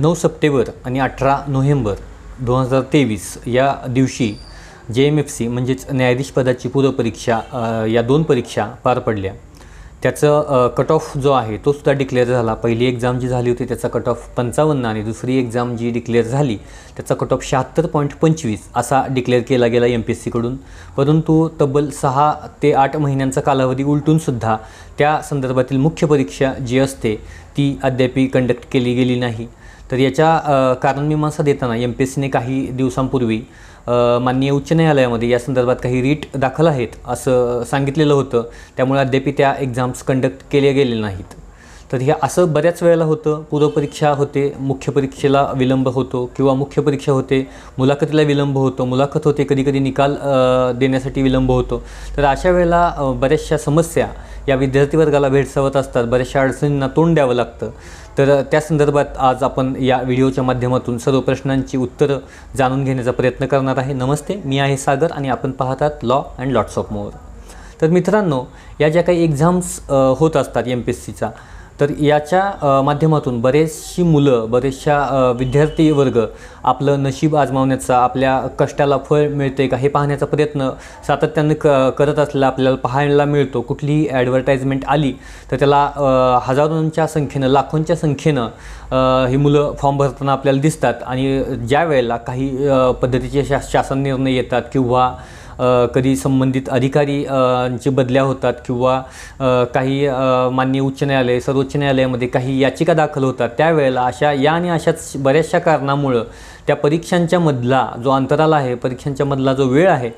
नऊ सप्टेंबर आणि अठरा नोव्हेंबर दोन हजार तेवीस या दिवशी जे एम एफ सी म्हणजेच न्यायाधीश पदाची पूर्वपरीक्षा या दोन परीक्षा पार पडल्या. त्याचं कट ऑफ जो आहे तो सुद्धा डिक्लेअर झाला. पहिली एक्झाम जी झाली होती त्याचा कट ऑफ पंचावन्न आणि दुसरी एक्झाम जी डिक्लेअर झाली त्याचा कट ऑफ शहात्तर पॉईंट पंचवीस असा डिक्लेअर केला गेला एम पी एस सीकडून परंतु तब्बल सहा ते आठ महिन्यांचा कालावधी उलटूनसुद्धा त्या संदर्भातील मुख्य परीक्षा जी असते ती अद्यापी कंडक्ट केली गेली नाही. तर याच्या कारणमीमांसा देताना एम पी एस सीने काही दिवसांपूर्वी माननीय उच्च न्यायालयामध्ये या संदर्भात काही रीट दाखल आहेत असं सांगितलेलं होतं. त्यामुळे अद्याप त्या एक्झाम्स कंडक्ट केल्या गेले नाहीत. तर हे असं बऱ्याच वेळेला होतं. पूर्वपरीक्षा होते मुख्य परीक्षेला विलंब होतो किंवा मुख्य परीक्षा होते मुलाखतीला विलंब होतो मुलाखत होते कधी कधी निकाल देण्यासाठी विलंब होतो. तर अशा वेळेला बऱ्याचशा समस्या या विद्यार्थी वर्गाला भेडसावत असतात. बऱ्याचशा अडचणींना तोंड द्यावं लागतं. तर त्या संदर्भात आज आपण या व्हिडिओच्या माध्यमातून सर्व प्रश्नांची उत्तरं जाणून घेण्याचा प्रयत्न करणार आहे. नमस्ते मी आहे सागर आणि आपण पाहतात law and lots of more तर मित्रांनो या ज्या काही एक्झाम्स होत असतात एम पी एस सीचा तर याच्या माध्यमातून बरेचशी मुलं बरेचशा विद्यार्थी वर्ग आपलं नशीब आजमावण्याचा आपल्या कष्टाला फळ मिळते का हे पाहण्याचा प्रयत्न सातत्यानं क करत असलेला आपल्याला पाहायला मिळतो. कुठलीही ॲडव्हर्टाईजमेंट आली तर त्याला हजारोंच्या संख्येनं लाखोंच्या संख्येनं ही मुलं फॉर्म भरताना आपल्याला दिसतात. आणि ज्या वेळेला काही पद्धतीचे शा शासन निर्णय येतात किंवा कधी संबंधित अधिकारी बदल्या होतात किंवा काही माननीय उच्च न्यायालय सर्वोच्च न्यायालयामध्ये काही याचिका दाखल होतात त्यावेळेला अशा या आणि अशाच बऱ्याचशा कारणामुळं त्या परीक्षांच्या मधला जो अंतराल आहे परीक्षांच्या मधला जो वेळ आहे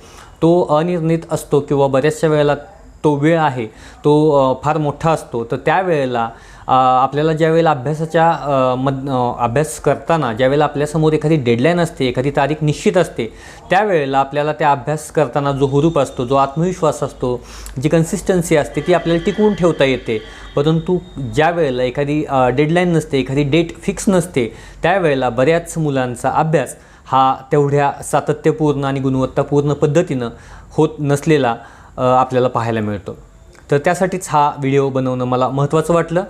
तो अनिर्णित असतो किंवा बऱ्याचशा वेळेला तो वेळ आहे तो फार मोठा असतो. तर त्यावेळेला आपल्याला ज्यावेळेला अभ्यासाच्या मद अभ्यास करताना ज्यावेळेला आपल्यासमोर एखादी डेडलाईन असते एखादी तारीख निश्चित असते त्यावेळेला आपल्याला त्या अभ्यास करताना जो हुरूप असतो जो आत्मविश्वास असतो जी कन्सिस्टन्सी असते ती आपल्याला टिकवून ठेवता येते. परंतु ज्या वेळेला एखादी डेडलाईन नसते एखादी डेट फिक्स नसते त्यावेळेला बऱ्याच मुलांचा अभ्यास हा तेवढ्या सातत्यपूर्ण आणि गुणवत्तापूर्ण पद्धतीनं होत नसलेला आपल्याला पाहायला मिळतो. तर त्यासाठीच हा व्हिडिओ बनवणं मला महत्त्वाचं वाटलं.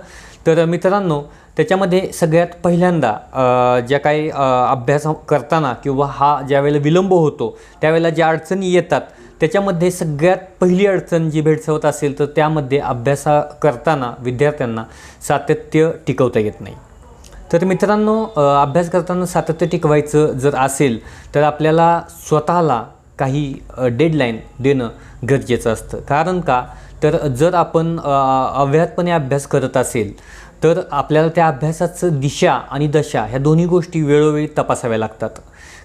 तर मित्रांनो त्याच्यामध्ये सगळ्यात पहिल्यांदा ज्या काही अभ्यास करताना किंवा हा ज्यावेळेला विलंब होतो त्यावेळेला ज्या अडचणी येतात त्याच्यामध्ये सगळ्यात पहिली अडचण जी भेडसावत असेल तर त्यामध्ये अभ्यासा करताना विद्यार्थ्यांना सातत्य टिकवता येत नाही. तर मित्रांनो अभ्यास करताना सातत्य टिकवायचं जर असेल तर आपल्याला स्वतःला काही डेडलाईन देणं गरजेचं असतं. कारण का? तर जर आपण अव्याहतपणे अभ्यास करत असेल तर आपल्याला त्या अभ्यासाचं दिशा आणि दशा ह्या दोन्ही गोष्टी वेळोवेळी तपासाव्या लागतात.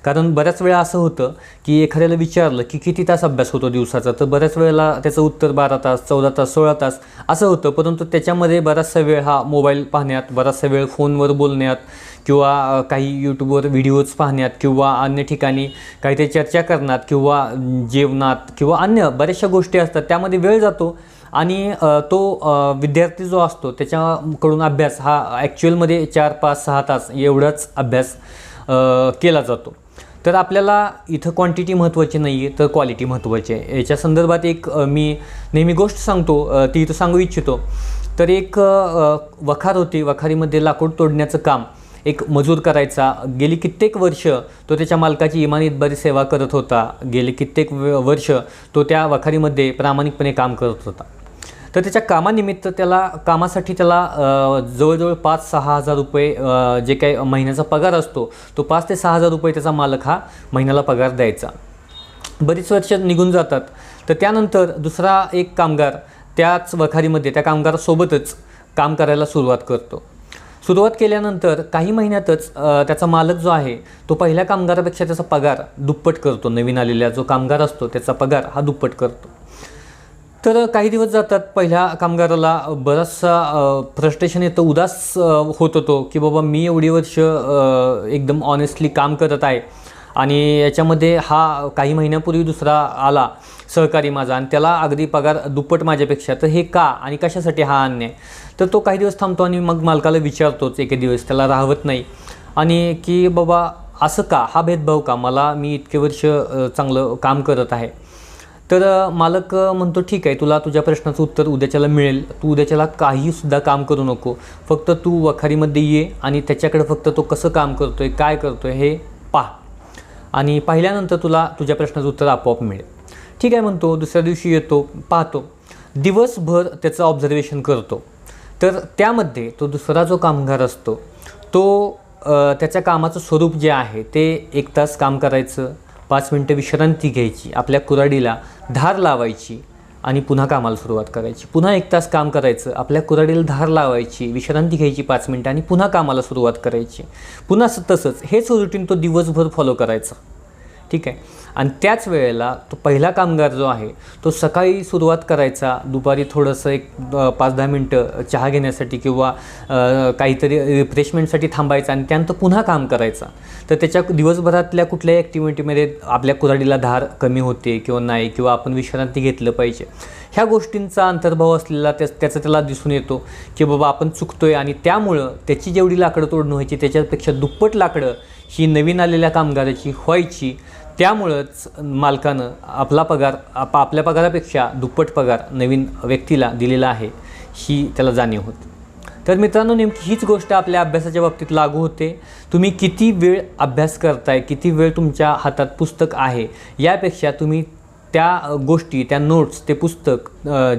कारण बऱ्याच वेळा असं होतं की एखाद्याला विचारलं की किती तास अभ्यास होतो दिवसाचा? तर बऱ्याच वेळेला त्याचं उत्तर बारा तास चौदा तास सोळा तास असं होतं. परंतु त्याच्यामध्ये बराचसा वेळ हा मोबाईल पाहण्यात बराचसा वेळ फोनवर बोलण्यात किंवा काही यूट्यूबवर व्हिडिओज पाहण्यात किंवा अन्य ठिकाणी काहीतरी चर्चा करण्यात किंवा जेवणात किंवा अन्य बऱ्याचशा गोष्टी असतात त्यामध्ये वेळ जातो. आणि तो विद्यार्थी जो असतो त्याच्याकडून अभ्यास हा ॲक्च्युअलमध्ये चार पाच सहा तास एवढाच अभ्यास केला जातो. तर आपल्याला इथं क्वांटिटी महत्त्वाची नाही आहे तर क्वालिटी महत्त्वाची आहे. याच्या संदर्भात एक मी नेहमी गोष्ट सांगतो ती इथं सांगू इच्छितो. तर एक वखार होती वखारीमध्ये लाकूड तोडण्याचं काम एक मजूर करायचा. गेली कित्येक वर्ष तो त्याच्या मालकाची इमानीतबारी सेवा करत होता. गेले कित्येक व- वर्ष तो त्या वखारीमध्ये प्रामाणिकपणे काम करत होता. तर त्याच्या कामानिमित्त त्याला कामासाठी त्याला जवळजवळ पाच सहा हजार रुपये जे काही महिन्याचा पगार असतो तो पाच ते सहा हजार रुपये त्याचा मालक हा महिन्याला पगार द्यायचा. बरीच वर्ष निघून जातात. तर त्यानंतर दुसरा एक कामगार त्याच वखारीमध्ये त्या कामगारासोबतच काम करायला सुरुवात करतो. सुरुवात केल्यानंतर काही महिन्यातच त्याचा मालक जो आहे तो पहिल्या कामगारापेक्षा त्याचा पगार दुप्पट करतो. नवीन आलेला जो कामगार असतो त्याचा पगार हा दुप्पट करतो. तर काही दिवस जातात पहिल्या कामगाराला बराचसा फ्रस्ट्रेशन येतं उदास होत होतो की बाबा मी एवढी वर्ष एकदम ऑनेस्टली काम करत आहे आणि याच्यामध्ये हा काही महिन्यापूर्वी दुसरा आला सहकारी माझा आणि त्याला अगदी पगार दुप्पट माझ्यापेक्षा. तर हे का आणि कशासाठी हा अन्याय? तर तो काही दिवस थांबतो आणि मग मालकाला विचारतोच एके दिवस. त्याला राहवत नाही. आणि की बाबा असं का? हा भेदभाव का? मला मी इतके वर्ष चांगलं काम करत आहे. तर मालक म्हणतो ठीक आहे तुला तुझ्या प्रश्नाचं उत्तर उद्याच्याला मिळेल. तू उद्याच्याला काहीसुद्धा काम करू नको. फक्त तू वखारीमध्ये ये आणि त्याच्याकडे फक्त तो कसं काम करतो आहे काय करतो आहे हे पाह आणि पाहिल्यानंतर तुला तुझ्या प्रश्नाचं उत्तर आपोआप मिळेल. ठीक आहे म्हणतो दुसऱ्या दिवशी येतो पाहतो. दिवसभर त्याचं ऑब्झर्वेशन करतो. तर त्यामध्ये तो दुसरा जो कामगार असतो तो त्याच्या कामाचं स्वरूप जे आहे ते एक तास काम करायचं पाच मिनटं विश्रांती घ्यायची आपल्या कुऱ्हाडीला धार लावायची आणि पुन्हा कामाला सुरुवात करायची. पुन्हा एक तास काम करायचं आपल्या कुऱ्हाडीला धार लावायची विश्रांती घ्यायची पाच मिनटं आणि पुन्हा कामाला सुरुवात करायची. पुन्हा स- तसंच हेच रुटीन तो दिवसभर फॉलो करायचा. ठीक आहे? आणि त्याच वेळेला तो पहिला कामगार जो आहे तो सकाळी सुरुवात करायचा दुपारी थोडंसं एक पाच दहा मिनटं चहा घेण्यासाठी किंवा काहीतरी रिफ्रेशमेंटसाठी थांबायचा आणि त्यानंतर पुन्हा काम करायचा. तर त्याच्या दिवसभरातल्या कुठल्याही ॲक्टिव्हिटीमध्ये आपल्या कुऱ्हाडीला धार कमी होते किंवा नाही किंवा आपण विश्रांती घेतलं पाहिजे? ह्या गोष्टींचा अंतर्भाव असलेला त्या त्याचा त्याला दिसून येतो की बाबा आपण चुकतोय आणि त्यामुळं त्याची जेवढी लाकडं तोडणं व्हायची त्याच्यापेक्षा दुप्पट लाकडं ही नवीन आलेल्या कामगाराची व्हायची त्यामुळंच मालकानं आपला पगार आप आपल्या पगारापेक्षा दुप्पट पगार नवीन व्यक्तीला दिलेला आहे ही त्याला जाणीव होती. तर मित्रांनो नेमकी हीच गोष्ट आपल्या अभ्यासाच्या बाबतीत लागू होते. तुम्ही किती वेळ अभ्यास करताय किती वेळ तुमच्या हातात पुस्तक आहे यापेक्षा तुम्ही त्या गोष्टी त्या नोट्स ते पुस्तक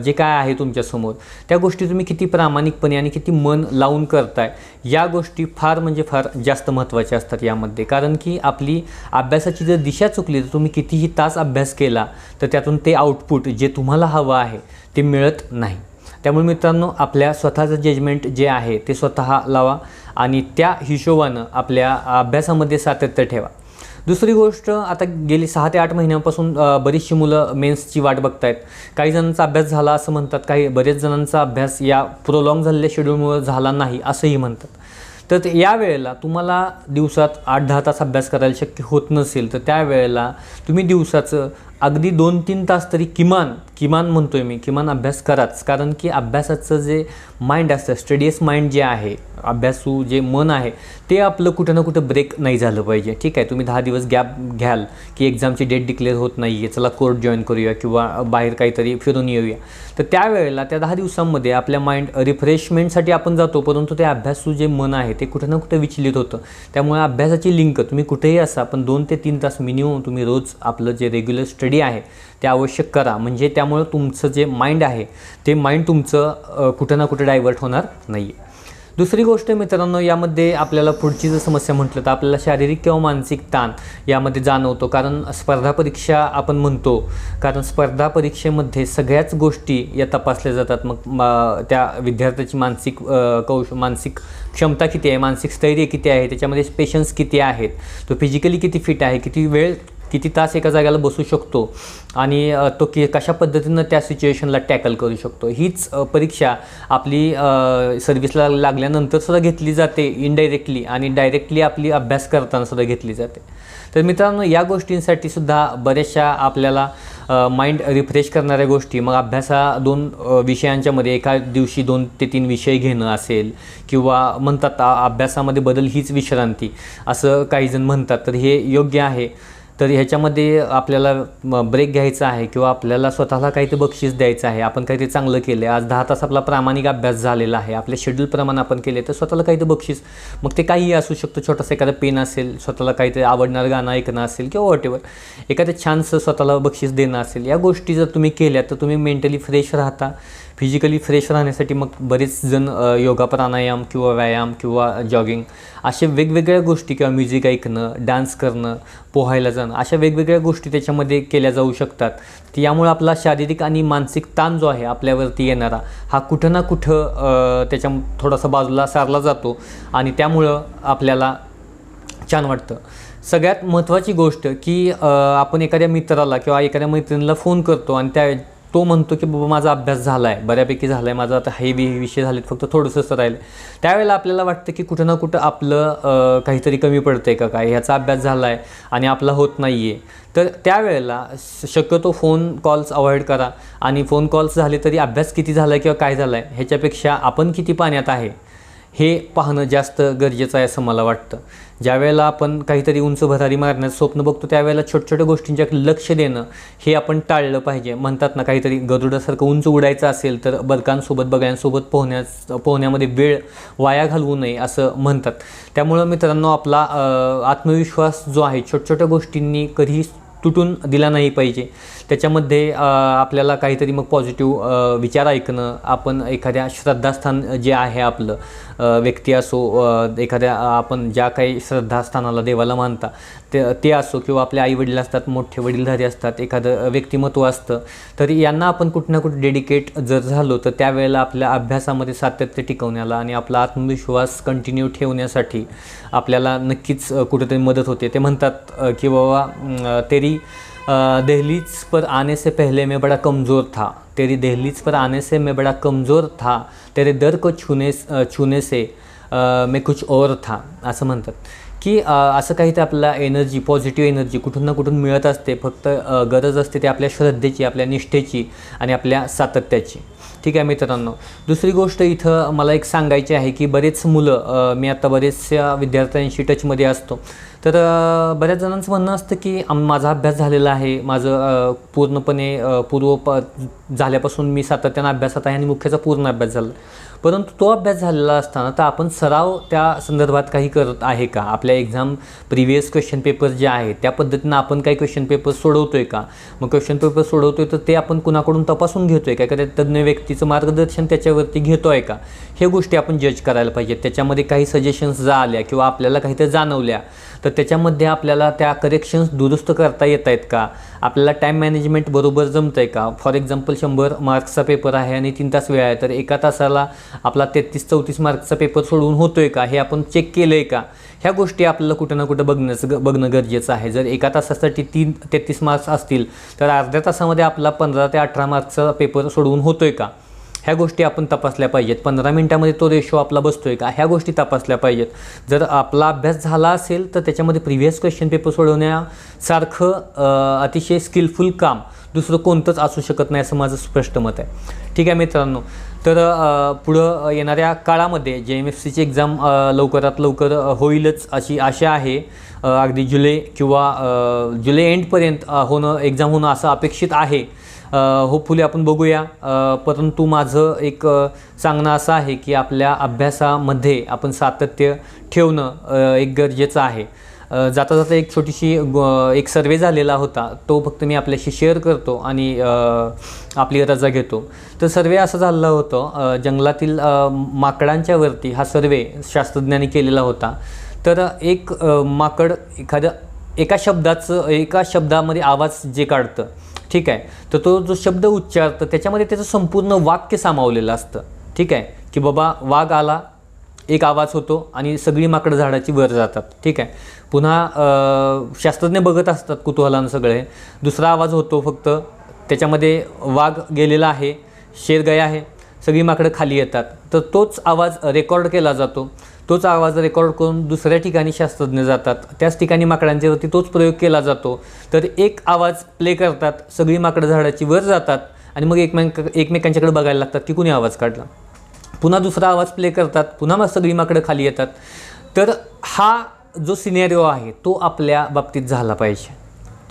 जे काय आहे तुमच्यासमोर त्या गोष्टी तुम्ही किती प्रामाणिकपणे आणि किती मन लावून करताय या गोष्टी फार म्हणजे फार जास्त महत्त्वाच्या असतात यामध्ये. कारण की आपली अभ्यासाची जर दिशा चुकली तर तुम्ही कितीही तास अभ्यास केला तर त्यातून ते आउटपुट जे तुम्हाला हवं आहे ते मिळत नाही. त्यामुळे मित्रांनो आपल्या स्वतःचं जजमेंट जे आहे ते स्वतः लावा आणि त्या हिशोबानं आपल्या अभ्यासामध्ये सातत्य ठेवा. दुसरी गोष्ट आता गेली सहा ते आठ महिन्यांपासून बरीचशी मुलं मेन्सची वाट बघतायत. काही जणांचा अभ्यास झाला असं म्हणतात काही बरेच जणांचा अभ्यास या प्रोलॉंग झालेल्या शेड्यूलमुळे झाला नाही असंही म्हणतात. तर या वेळेला तुम्हाला दिवसात आठ दहा तास अभ्यास करायला शक्य होत नसेल तर त्यावेळेला तुम्ही दिवसाचं अगदी दोन तीन तास तरी किमान किमान म्हणतो आहे मी किमान अभ्यास कराच. कारण की अभ्यासाचं जे माइंड असतं स्टडियस माइंड जे आहे अभ्यासू जे मन आहे ते आपलं कुठं ना कुठं ब्रेक नाही झालं पाहिजे. ठीक आहे तुम्ही दहा दिवस गॅप घ्याल की एक्झामची डेट डिक्लेअर होत नाही आहे चला कोर्ट जॉईन करूया किंवा बाहेर काहीतरी फिरून येऊया. तर त्यावेळेला त्या दहा दिवसांमध्ये आपल्या माइंड रिफ्रेशमेंटसाठी आपण जातो परंतु ते अभ्यासू जे मन आहे ते कुठं ना कुठं विचलित होतं. त्यामुळे अभ्यासाची लिंक तुम्ही कुठेही असा पण दोन ते तीन तास मिनिमम तुम्ही रोज आपलं जे रेग्युलर स्टडी आहे ते आवश्यक करा. म्हणजे त्यामुळं तुमचं जे माइंड आहे ते माइंड तुमचं कुठं ना कुठं डायव्हर्ट होणार नाही आहे दुसरी गोष्ट मित्रांनो यामध्ये आपल्याला पुढची जर समस्या म्हटलं तर आपल्याला शारीरिक किंवा मानसिक ताण यामध्ये जाणवतो. कारण स्पर्धा परीक्षा आपण म्हणतो. कारण स्पर्धा परीक्षेमध्ये सगळ्याच गोष्टी या तपासल्या जातात. मग त्या विद्यार्थ्याची मानसिक कौश मानसिक क्षमता किती आहे मानसिक स्थैर्य किती आहे त्याच्यामध्ये पेशन्स किती आहेत तो फिजिकली किती फिट आहे किती वेळ किती तास एका जागेला बसू शकतो आणि तो की कशा पद्धतीनं त्या सिच्युएशनला टॅकल करू शकतो? हीच परीक्षा आपली सर्व्हिसला लागल्यानंतर सुद्धा घेतली जाते इनडायरेक्टली आणि डायरेक्टली आपली अभ्यास करताना सुद्धा घेतली जाते. तर मित्रांनो या गोष्टींसाठी सुद्धा बऱ्याचशा आपल्याला माइंड रिफ्रेश करणाऱ्या गोष्टी मग अभ्यासा दोन विषयांच्यामध्ये एका दिवशी दोन ते तीन विषय घेणं असेल किंवा म्हणतात अभ्यासामध्ये बदल हीच विश्रांती असं काही जण म्हणतात. तर हे योग्य आहे. तर ह्याच्यामध्ये आपल्याला ब्रेक घ्यायचा आहे किंवा आपल्याला स्वतःला काहीतरी बक्षीस द्यायचं आहे आपण काहीतरी चांगलं केलं आहे आज दहा तास आपला प्रामाणिक अभ्यास झालेला आहे आपल्या शेड्यूलप्रमाणे आपण केले तर स्वतःला काहीतरी बक्षीस. मग ते काहीही असू शकतं छोटंसं एखादं पेन असेल स्वतःला काहीतरी आवडणारं गाणं ऐकणं असेल किंवा वॉटेवर एखादं छानसं स्वतःला बक्षीस देणं असेल या गोष्टी जर तुम्ही केल्या तर तुम्ही मेंटली फ्रेश राहता. फिजिकली फ्रेश राहण्यासाठी मग बरेच जण योगा प्राणायाम किंवा व्यायाम किंवा जॉगिंग असे वेगवेगळ्या गोष्टी किंवा म्युझिक ऐकणं डान्स करणं पोहायला जाणं अशा वेगवेगळ्या गोष्टी त्याच्यामध्ये केल्या जाऊ शकतात. तर यामुळे आपला शारीरिक आणि मानसिक ताण जो आहे आपल्यावरती येणारा हा कुठं ना कुठं त्याच्या थोडासा बाजूला सारला जातो आणि त्यामुळं आपल्याला छान वाटतं. सगळ्यात महत्त्वाची गोष्ट की आपण एखाद्या मित्राला किंवा एखाद्या मैत्रिणीला फोन करतो आणि त्या तो म्हणतो की बाबा माझा अभ्यास झाला आहे बऱ्यापैकी झाला आहे माझा आता हे विषय झालेत. फक्त थोडंसंच राहिलं. त्यावेळेला आपल्याला वाटतं की कुठं ना कुठं आपलं काहीतरी कमी पडतं आहे का काय? ह्याचा अभ्यास झाला आहे आणि आपला होत नाही आहे तर त्यावेळेला श- शक्यतो फोन कॉल्स अवॉइड करा. आणि फोन कॉल्स झाले तरी अभ्यास किती झाला आहे किंवा काय झाला आहे ह्याच्यापेक्षा आपण किती पाण्यात आहे? हे पाहणं जास्त गरजेचं आहे असं मला वाटतं. ज्यावेळेला आपण काहीतरी उंच भरारी मारण्याचं स्वप्न बघतो त्यावेळेला छोट्या छोट्या गोष्टींच्याकडे लक्ष देणं हे आपण टाळलं पाहिजे. म्हणतात ना काहीतरी गरुडासारखं उंच उडायचं असेल तर बदकांसोबत बगळ्यांसोबत पोहण्यास पोहण्यामध्ये वेळ वाया घालवू नये असं म्हणतात. त्यामुळं मित्रांनो आपला आत्मविश्वास जो आहे छोट्या छोट्या गोष्टींनी कधीही तुटून दिला नाही पाहिजे. त्याच्यामध्ये आपल्याला काहीतरी मग पॉझिटिव्ह विचार ऐकणं आपण एखाद्या श्रद्धास्थान जे आहे आपलं व्यक्ती असो एखाद्या आपण ज्या काही श्रद्धास्थानाला देवाला मानता ते ते असो किंवा आपले आईवडील असतात मोठे वडीलधारी असतात एखादं व्यक्तिमत्व असतं तर यांना आपण कुठं ना कुठं डेडिकेट जर झालो तर त्यावेळेला आपल्या अभ्यासामध्ये सातत्य टिकवण्याला आणि आपला आत्मविश्वास कंटिन्यू ठेवण्यासाठी आपल्याला नक्कीच कुठेतरी मदत होते. ते म्हणतात की बाबा तरी तेरी दहलीज पर आने से पहले मैं बड़ा कमज़ोर था. तेरी दहलीज पर आने से मैं बड़ा कमज़ोर था तेरे दर को छूने अ, छूने से अ, मैं कुछ और था। असं म्हणतात की असं काही ते आपल्याला एनर्जी पॉझिटिव्ह एनर्जी कुठून ना कुठून मिळत असते. फक्त गरज असते ते आपल्या श्रद्धेची आपल्या निष्ठेची आणि आपल्या सातत्याची. ठीक आहे मित्रांनो. दुसरी गोष्ट इथं मला एक सांगायची आहे की बरेच मुलं मी आता बरेचशा विद्यार्थ्यांशी टचमध्ये असतो. तर बऱ्याच जणांचं म्हणणं असतं की आम माझा अभ्यास झालेला आहे. माझं पूर्णपणे पूर्व प झाल्यापासून मी सातत्यानं अभ्यासात आहे आणि मुख्याचा पूर्ण अभ्यास झाला. परंतु तो अभ्यास झालेला असताना तर आपण सराव त्या संदर्भात काही करत आहे का? आपल्या एक्झाम प्रिव्हियस क्वेश्चन पेपर जे आहेत त्या पद्धतीनं आपण काही क्वेश्चन पेपर सोडवतो आहे का? मग क्वेश्चन पेपर सोडवतो आहे तर ते आपण कुणाकडून तपासून घेतो आहे का? एखाद्या तज्ज्ञ व्यक्तीचं मार्गदर्शन त्याच्यावरती घेतो आहे का? हे गोष्टी आपण जज करायला पाहिजे त्याच्यामध्ये काही सजेशन्स ज्या आल्या किंवा आपल्याला काहीतरी जाणवल्या. तर त्याच्यामध्ये आपल्याला त्या करेक्शन्स दुरुस्त करता येत आहेत का? आपल्याला टाईम मॅनेजमेंट बरोबर जमतं आहे का? फॉर एक्झाम्पल शंभर मार्क्सचा पेपर आहे आणि तीन तास वेळ आहे. तर एका तासाला आपला तेहतीस चौतीस मार्क्सचा पेपर सोडवून होतो आहे का? हे आपण चेक केलं आहे का? ह्या गोष्टी आपल्याला कुठं ना कुठं बघण्याचं बघणं गरजेचं आहे. जर एका तासासाठी तीन तेहतीस मार्क्स असतील तर अर्ध्या तासामध्ये आपला पंधरा ते अठरा मार्क्सचा पेपर सोडवून होतो आहे का? ह्या गोष्टी आपण तपासल्या पाहिजेत. पंधरा मिनटामध्ये तो रेशो आपला बसतोय का? ह्या गोष्टी तपासल्या पाहिजेत. जर आपला अभ्यास झाला असेल तर त्याच्यामध्ये प्रिव्हियस क्वेश्चन पेपर सोडवण्यासारखं अतिशय स्किलफुल काम दुसरं कोणतंच असू शकत नाही असं माझं स्पष्ट मत आहे. ठीक आहे मित्रांनो? तर पुढं येणाऱ्या काळामध्ये जे एम एफ सीची एक्झाम लवकरात लवकर होईलच अशी आशा आहे. अगदी जुलै किंवा जुलै एंडपर्यंत होणं एक्झाम होणं असं अपेक्षित आहे. होपफुली आपण बघूया. परंतु माझं एक सांगणं असं आहे की आपल्या अभ्यासामध्ये आपण सातत्य ठेवणं एक गरजेचं आहे. जाता जाता एक छोटीशी एक सर्वे झालेला होता. तो फक्त मी आपल्याशी शेअर करतो आणि आपली रजा घेतो. तर सर्वे असं झालेलं होतं जंगलातील माकडांच्यावरती माकडांच्या वरती हा सर्वे शास्त्रज्ञांनी केलेला होता. तर एक माकड एखाद्या एका शब्दाचं एका शब्दामध्ये आवाज जे काढतं ठीक आहे? तर तो जो शब्द उच्चारतं त्याच्यामध्ये त्याचं संपूर्ण वाक्य सामावलेलं असतं. ठीक आहे? की बाबा वाघ आला एक आवाज होतो आणि सगळी माकडं झाडाची वर जातात. ठीक आहे? पुन्हा शास्त्रज्ञ बघत असतात कुतूहलानं सगळे. दुसरा आवाज होतो फक्त त्याच्यामध्ये वाघ गेलेला आहे शेर गया आहे सगळी माकडं खाली येतात. तर तोच आवाज रेकॉर्ड केला जातो. तोच आवाज रेकॉर्ड करून दुसऱ्या ठिकाणी शास्त्रज्ञ जातात. त्याच ठिकाणी माकडांच्यावरती तोच प्रयोग केला जातो. तर एक आवाज प्ले करतात सगळी माकडं झाडाची वर जातात आणि मग एकमेक एकमेकांच्याकडे बघायला लागतात की कुणी आवाज काढला. पुन्हा दुसरा आवाज प्ले करतात पुन्हा मग सगळी माकडं खाली येतात. तर हा जो सिनेरिओ आहे तो आपल्या बाबतीत झाला पाहिजे.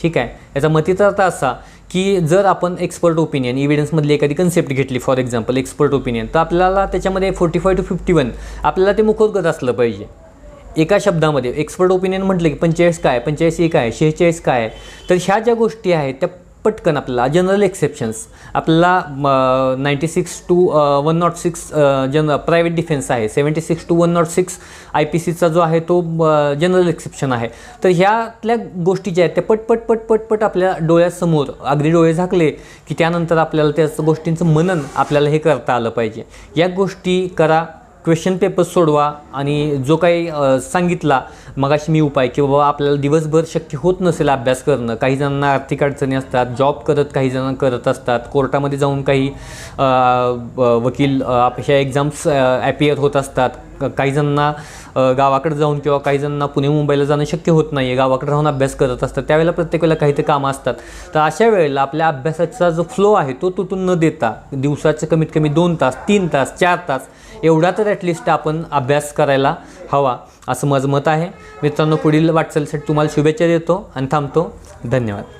ठीक आहे? याचा मतीचा अर्थ असा की जर आपण एक्सपर्ट ओपिनियन इव्हिडन्समधली एखादी कन्सेप्ट घेतली फॉर एक्झाम्पल एक्सपर्ट ओपिनियन तर आपल्याला त्याच्यामध्ये forty five to fifty one आपल्याला ते मुखोद्गत असलं पाहिजे. एका शब्दामध्ये एक्सपर्ट ओपिनियन म्हटलं की पंचेचाळीस काय पंचेचाळीस एक आहे शेहेचाळीस काय आहे तर ह्या ज्या गोष्टी आहेत त्या पटकन आपल्याला जनरल एक्सेप्शन्स आपल्याला ninety six to one nought six जन प्रायव्हेट डिफेन्स आहे. Seventy six to one nought six I P सीचा जो आहे तो जनरल एक्सेप्शन आहे. तर ह्यातल्या गोष्टी ज्या आहेत त्या पटपट पट पट आपल्या डोळ्यासमोर अगदी डोळे झाकले की त्यानंतर आपल्याला त्या गोष्टींचं मनन आपल्याला हे करता आलं पाहिजे. या गोष्टी करा. क्वेश्चन पेपर सोडवा आणि जो काही सांगितला मगाशी मी उपाय की बाबा आपल्याला दिवसभर शक्य होत नसेल अभ्यास करणं. काही जणांना आर्थिक अडचणी असतात जॉब करत काही जण करत असतात. कोर्टामध्ये जाऊन काही वकील अशा एक्झाम्स ॲपियर होत असतात. काही जणांना गावाकडे जाऊन किंवा काही जणांना पुणे मुंबईला जाणं शक्य होत नाही आहे गावाकडे राहून अभ्यास करत असतात. त्यावेळेला प्रत्येक वेळेला काहीतरी कामं असतात. तर अशा वेळेला आपल्या अभ्यासाचा जो फ्लो आहे तो तुटून न देता दिवसाचे कमीत कमी दोन तास तीन तास चार तास एवढा तर ॲटलिस्ट आपण अभ्यास करायला हवा असं माझं मत आहे. मित्रांनो पुढील वाटचालीसाठी तुम्हाला शुभेच्छा देतो आणि थांबतो. धन्यवाद.